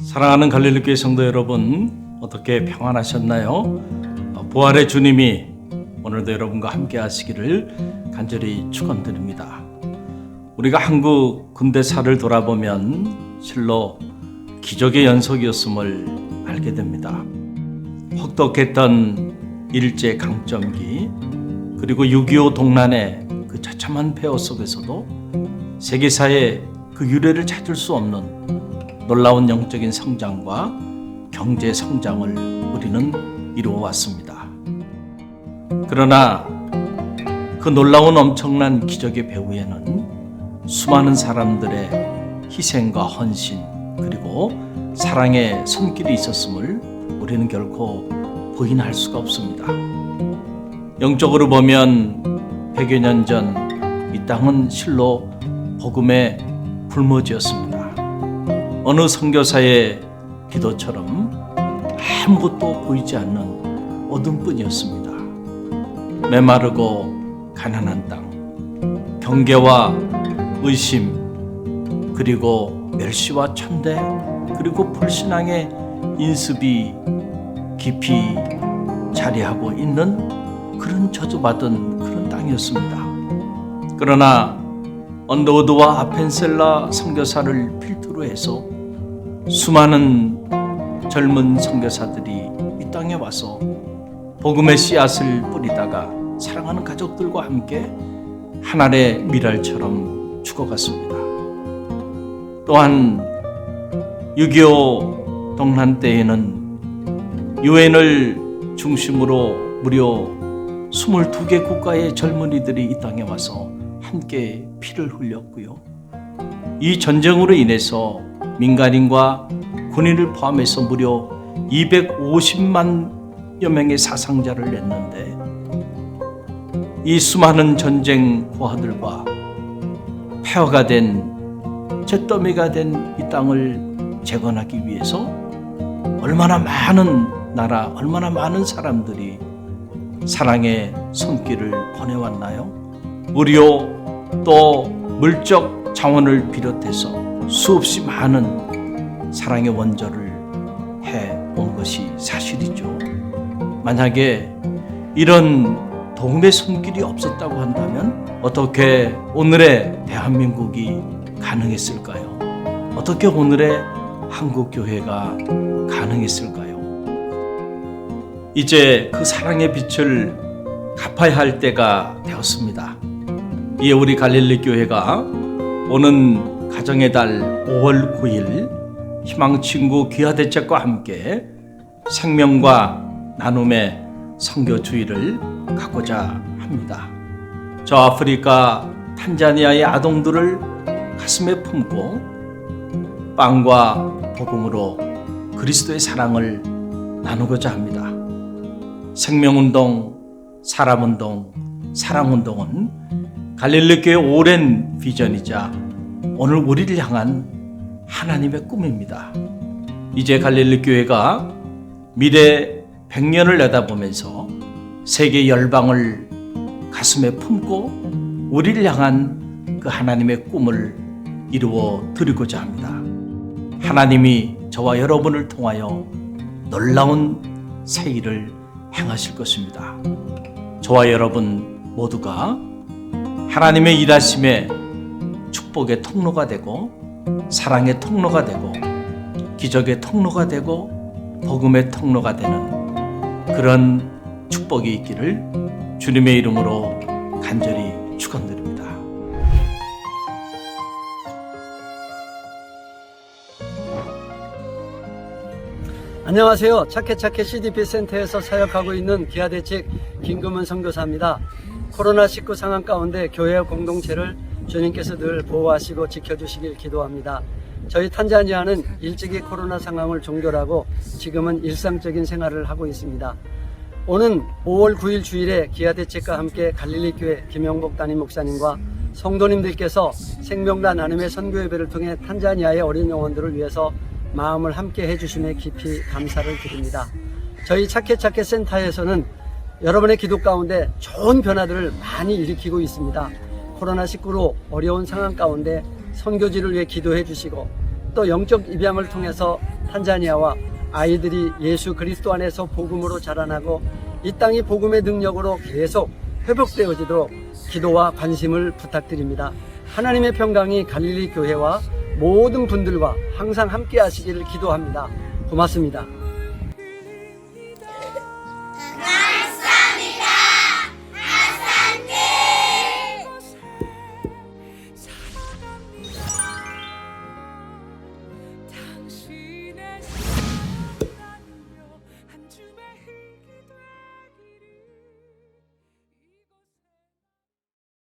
사랑하는 갈릴리교회 성도 여러분, 어떻게 평안하셨나요? 어, 부활의 주님이 오늘도 여러분과 함께 하시기를 간절히 축원드립니다. 우리가 한국 근대사를 돌아보면 실로 기적의 연속이었음을 알게 됩니다. 혹독했던 일제 강점기 그리고 6.25 동란의 그 처참한 폐허 속에서도 세계사의 그 유래를 찾을 수 없는 놀라운 영적인 성장과 경제 성장을 우리는 이루어 왔습니다. 그러나 그 놀라운 엄청난 기적의 배후에는 수많은 사람들의 희생과 헌신 그리고 사랑의 손길이 있었음을 우리는 결코 부인할 수가 없습니다. 영적으로 보면 100여 년 전 이 땅은 실로 복음의 불모지였습니다. 어느 선교사의 기도처럼 아무것도 보이지 않는 어둠뿐이었습니다. 메마르고 가난한 땅, 경계와 의심, 그리고 멸시와 천대, 그리고 불신앙의 인습이 깊이 자리하고 있는 그런 저주받은 그런 땅이었습니다. 그러나 언더우드와 아펜셀라 선교사를 필두로 해서 수많은 젊은 선교사들이 이 땅에 와서 복음의 씨앗을 뿌리다가 사랑하는 가족들과 함께 하늘의 미랄처럼 죽어갔습니다. 또한 6.25 동란 때에는 유엔을 중심으로 무려 22개 국가의 젊은이들이 이 땅에 와서 함께 피를 흘렸고요. 이 전쟁으로 인해서 민간인과 군인을 포함해서 무려 250만여 명의 사상자를 냈는데 이 수많은 전쟁 고아들과 폐허가 된 잿더미가 된 이 땅을 재건하기 위해서 얼마나 많은 나라, 얼마나 많은 사람들이 사랑의 손길을 보내왔나요? 의료 또 물적 자원을 비롯해서 수없이 많은 사랑의 원조를 해 온 것이 사실이죠. 만약에 이런 도움의 손길이 없었다고 한다면 어떻게 오늘의 대한민국이 가능했을까요? 어떻게 오늘의 한국 교회가 가능했을까요? 이제 그 사랑의 빛을 갚아야 할 때가 되었습니다. 이에 우리 갈릴리 교회가 오는 가정의 달 5월 9일 희망 친구 귀하 대책과 함께 생명과 나눔의 선교 주의를 갖고자 합니다. 저 아프리카 탄자니아의 아동들을 가슴에 품고 빵과 복음으로 그리스도의 사랑을 나누고자 합니다. 생명운동, 사람운동, 사랑운동은 갈릴리 교회 오랜 비전이자 오늘 우리를 향한 하나님의 꿈입니다. 이제 갈릴리 교회가 미래 100년을 내다보면서 세계 열방을 가슴에 품고 우리를 향한 그 하나님의 꿈을 이루어 드리고자 합니다. 하나님이 저와 여러분을 통하여 놀라운 새 일을 행하실 것입니다. 저와 여러분 모두가 하나님의 일하심에 축복의 통로가 되고 사랑의 통로가 되고 기적의 통로가 되고 복음의 통로가 되는 그런 축복이 있기를 주님의 이름으로 간절히 축원드립니다. 안녕하세요. 착해착해 CDP 센터에서 사역하고 있는 기아대책 김금은 선교사입니다. 코로나19 상황 가운데 교회 공동체를 주님께서 늘 보호하시고 지켜주시길 기도합니다. 저희 탄자니아는 일찍이 코로나 상황을 종결하고 지금은 일상적인 생활을 하고 있습니다. 오는 5월 9일 주일에 기아 대책과 함께 갈릴리 교회 김영복 담임 목사님과 성도님들께서 생명과 나눔의 선교 예배를 통해 탄자니아의 어린 영혼들을 위해서 마음을 함께 해주심에 깊이 감사를 드립니다. 저희 착해 착해 센터에서는 여러분의 기도 가운데 좋은 변화들을 많이 일으키고 있습니다. 코로나19로 어려운 상황 가운데 선교지를 위해 기도해 주시고 또 영적 입양을 통해서 탄자니아와 아이들이 예수 그리스도 안에서 복음으로 자라나고 이 땅이 복음의 능력으로 계속 회복되어지도록 기도와 관심을 부탁드립니다. 하나님의 평강이 갈릴리 교회와 모든 분들과 항상 함께 하시기를 기도합니다. 고맙습니다.